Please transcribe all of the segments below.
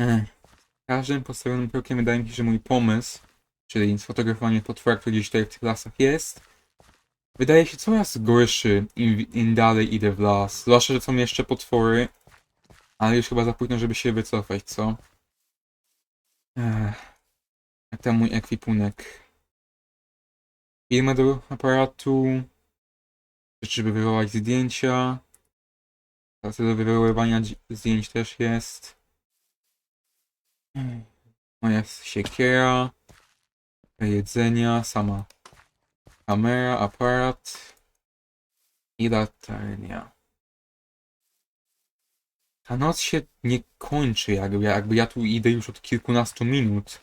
Ech. Każdym postawionym krokiem wydaje mi się, że mój pomysł, czyli sfotografowanie potwora, który gdzieś tutaj w tych lasach jest, wydaje się coraz gorszy, im, im dalej idę w las. Zwłaszcza, że są jeszcze potwory, ale już chyba za późno, żeby się wycofać, co? Ech. Jak tam mój ekwipunek? Filmy do aparatu, rzeczy, żeby wywołać zdjęcia. Do wywoływania zdjęć też jest. Moja siekiera. Jedzenia, sama kamera, aparat i latarnia. Ta noc się nie kończy, jakby, jakby ja tu idę już od kilkunastu minut,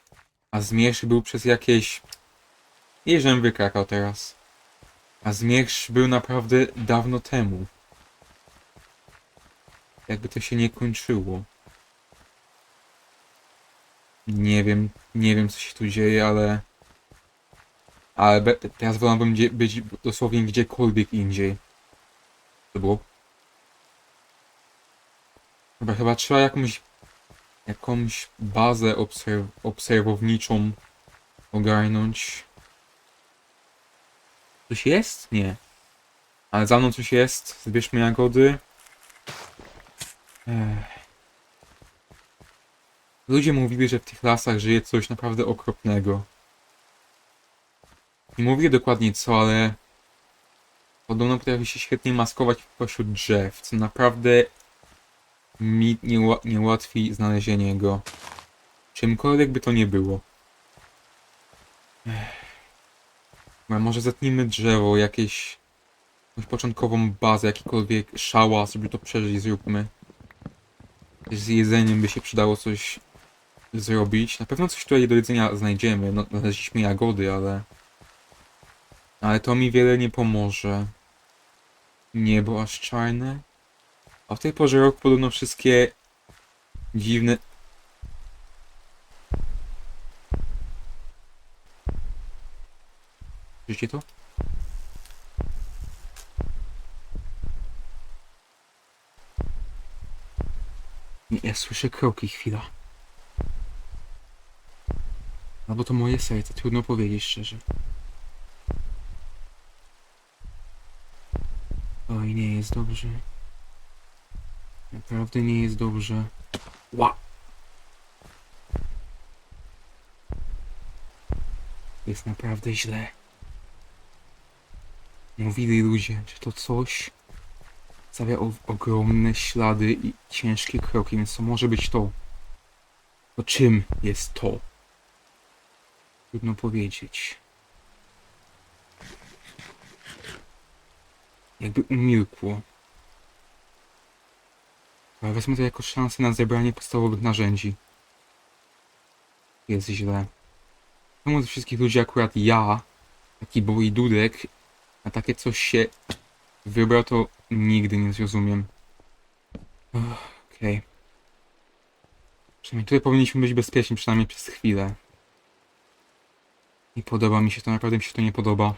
a zmierzch był przez jakieś... Nie, żebym wykrakał teraz. A zmierzch był naprawdę dawno temu. Jakby to się nie kończyło. Nie wiem, nie wiem co się tu dzieje, ale... Ale be, teraz wolałbym gdzie, być dosłownie gdziekolwiek indziej. To było? Chyba, chyba trzeba jakąś... Jakąś bazę obserw obserwowniczą ogarnąć. Coś jest? Nie. Ale za mną coś jest. Zbierzmy jagody. Ech. Ludzie mówili, że w tych lasach żyje coś naprawdę okropnego. Nie mówili dokładnie co, ale podobno potrafi się świetnie maskować pośród drzew, co naprawdę mi nie, nie ułatwi znalezienie go. Czymkolwiek by to nie było. Ech. Może zetnijmy drzewo, jakieś jakąś początkową bazę, jakikolwiek szałas, żeby to przeżyć, zróbmy. Z jedzeniem by się przydało coś zrobić. Na pewno coś tutaj do jedzenia znajdziemy. No, znaleźliśmy jagody, ale... Ale to mi wiele nie pomoże. Niebo aż czarne. A w tej porze roku podobno wszystkie dziwne... Widzicie to? Nie, ja słyszę kroki, chwila. Albo to moje serce, trudno powiedzieć szczerze. Oj, nie jest dobrze. Naprawdę nie jest dobrze. Ła! Jest naprawdę źle. Mówili ludzie, że to coś stawia ogromne ślady i ciężkie kroki, więc to może być to. To czym jest to? Trudno powiedzieć. Jakby umilkło. Ale wezmę to jako szansę na zebranie podstawowych narzędzi. Jest źle. Czemu ze wszystkich ludzi akurat ja, taki boi dudek, na takie coś się wybrał, to nigdy nie zrozumiem. Okej. Przynajmniej tutaj powinniśmy być bezpieczni, przynajmniej przez chwilę. Nie podoba mi się to, naprawdę mi się to nie podoba.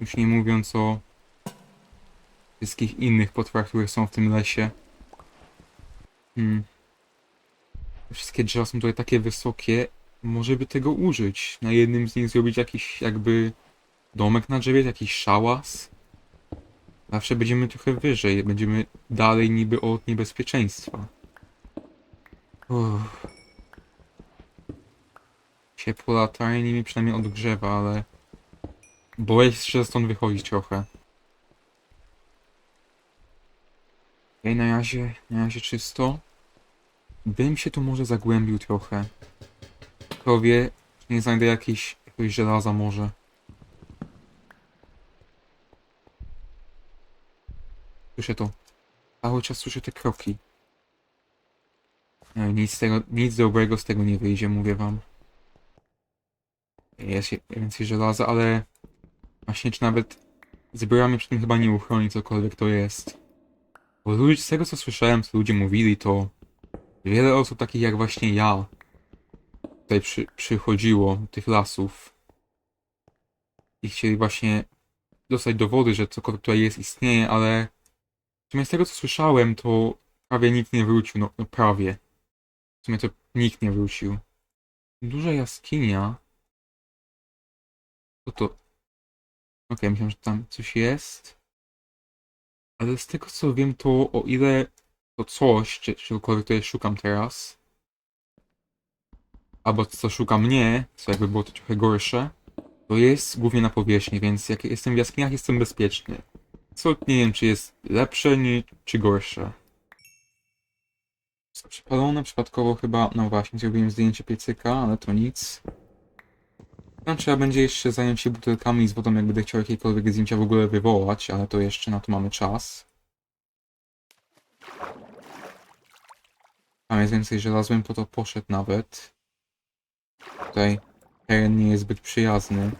Już nie mówiąc o wszystkich innych potworach, które są w tym lesie. Hmm. Wszystkie drzewa są tutaj takie wysokie. Może by tego użyć. Na jednym z nich zrobić jakiś jakby domek na drzewie, jakiś szałas. Zawsze będziemy trochę wyżej, będziemy dalej niby od niebezpieczeństwa. Uff. Ciepło latarni mnie przynajmniej odgrzewa, ale... Boję się stąd wychodzić trochę. Okej, na razie, na razie czysto. Bym się tu może zagłębił trochę. Kto wie, nie znajdę jakiejś, jakiegoś żelaza może. Słyszę to. Cały czas słyszę te kroki. Nic tego, nic dobrego z tego nie wyjdzie, mówię wam. Jest je- więcej żelaza, ale właśnie czy nawet zbroja mnie przy tym chyba nie uchroni cokolwiek to jest. Bo z tego co słyszałem, co ludzie mówili, to wiele osób takich jak właśnie ja tutaj przy, przychodziło do tych lasów i chcieli właśnie dostać dowody, że cokolwiek tutaj jest istnieje, ale z tego co słyszałem, to Prawie nikt nie wrócił, no, no prawie. W sumie to nikt nie wrócił. Duża jaskinia. To? Okej, myślałem, że tam coś jest. Ale z tego co wiem, to o ile to coś, czy czegokolwiek tutaj szukam teraz, albo co szukam nie, co jakby było to trochę gorsze, to jest głównie na powierzchni, więc jak jestem w jaskiniach, jestem bezpieczny. Co nie wiem, czy jest lepsze, nie, czy gorsze. Przepalone przypadkowo chyba, no właśnie, zrobiłem zdjęcie piecyka, ale to nic. Tam trzeba będzie jeszcze zająć się butelkami z wodą, jak będę chciał jakiekolwiek zdjęcia w ogóle wywołać, ale to jeszcze na to mamy czas. Tam jest więcej żelazłem, po to poszedł nawet. Tutaj teren nie jest zbyt przyjazny.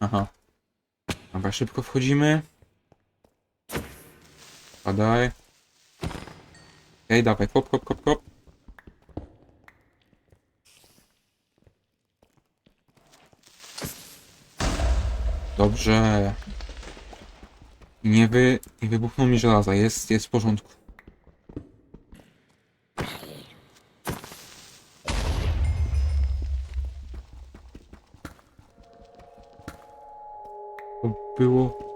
Aha. Dobra, szybko wchodzimy. Padaj. Okej, dawaj, hop, hop, hop, hop. Dobrze. Nie wy... Nie wybuchnął mi żelaza, jest, jest w porządku. To było...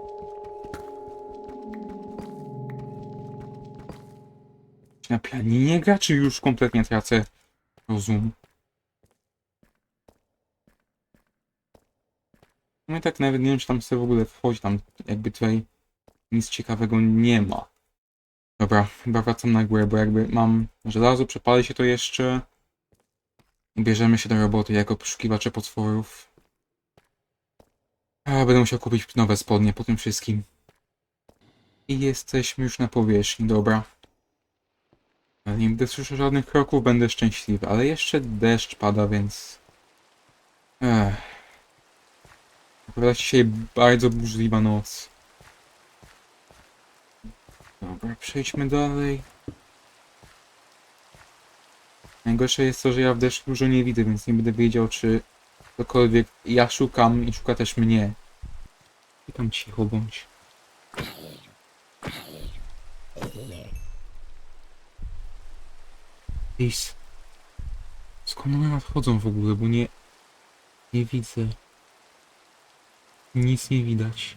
Na pianinie gra, czy już kompletnie tracę rozum? No i tak nawet nie wiem, czy tam sobie w ogóle wchodzi, tam jakby tutaj nic ciekawego nie ma. Dobra, chyba wracam na górę, bo jakby mam żelazo, przepali się to jeszcze. Bierzemy się do roboty jako poszukiwacze potworów. A, będę musiał kupić nowe spodnie po tym wszystkim. I jesteśmy już na powierzchni, dobra. Nie będę słyszał żadnych kroków, będę szczęśliwy. Ale jeszcze deszcz pada, więc... Ech. Się dzisiaj bardzo burzliwa noc. Dobra, przejdźmy dalej. Najgorsze jest to, że ja w deszczu dużo nie widzę, więc nie będę wiedział, czy cokolwiek ja szukam i szuka też mnie. I tam cicho bądź. Please. Skąd one nadchodzą w ogóle, bo nie... Nie widzę. Nic nie widać.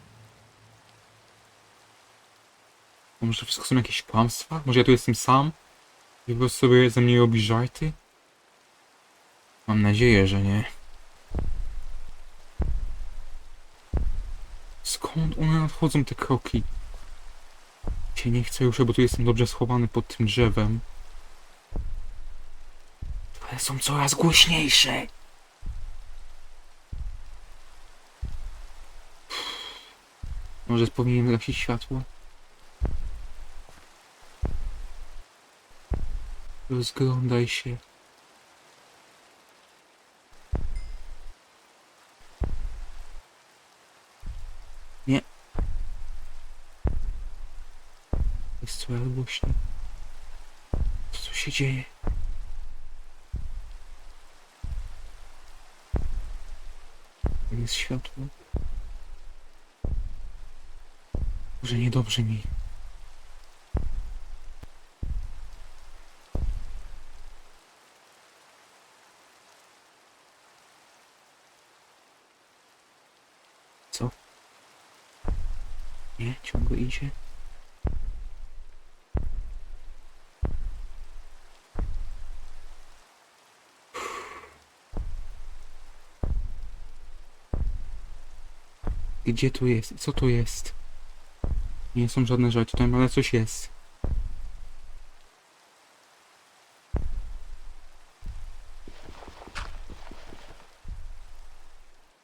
Może wszystko są jakieś kłamstwa? Może ja tu jestem sam? I po prostu sobie ze mnie robi żarty? Mam nadzieję, że nie. Skąd one nadchodzą te kroki? Cię nie chcę już, bo tu jestem dobrze schowany pod tym drzewem. Ale są coraz głośniejsze. Może powinienem gasić światło? Rozglądaj się. Nie. Jest coraz głośniej. Co się dzieje? Jest światło. Może niedobrze mi. Co? Nie, ciągle idzie. Gdzie tu jest? Co tu jest? Nie są żadne rzeczy tam, ale coś jest.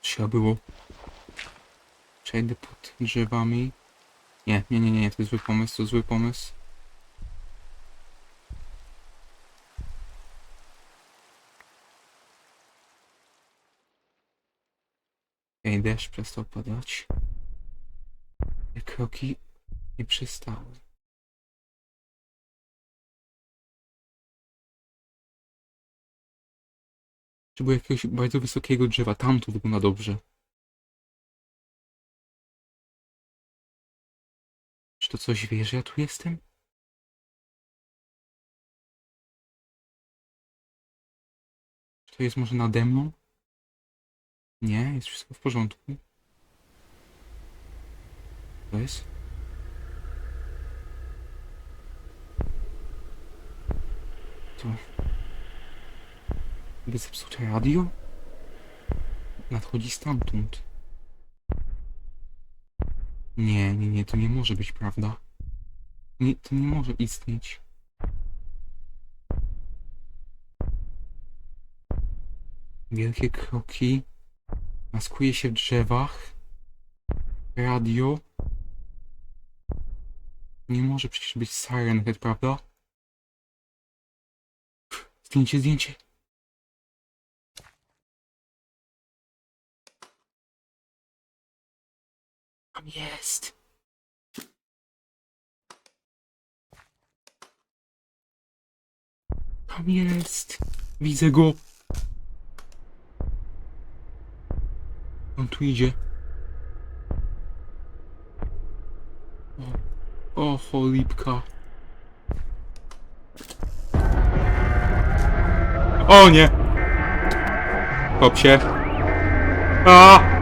Trzeba było. Przejdę pod drzewami. Nie, nie, nie, nie, to jest zły pomysł, to zły pomysł. Ej, deszcz przestał padać. Te kroki nie przestały. Potrzebuję jakiegoś bardzo wysokiego drzewa. Tam to wygląda dobrze. Czy To coś wie, że ja tu jestem? Czy to jest może nade mną? Nie, jest wszystko w porządku. To jest? To... By zepsute radio? Nadchodzi stamtąd. Nie, nie, nie, to nie może być prawda. Nie, to nie może istnieć. Wielkie kroki. Maskuje się w drzewach. Radio. Nie może przecież być Siren Head, prawda? Zdjęcie, zdjęcie. Tam jest. Tam jest. Widzę go. On tu idzie. O, o cholipka. O nie! Hop się. A!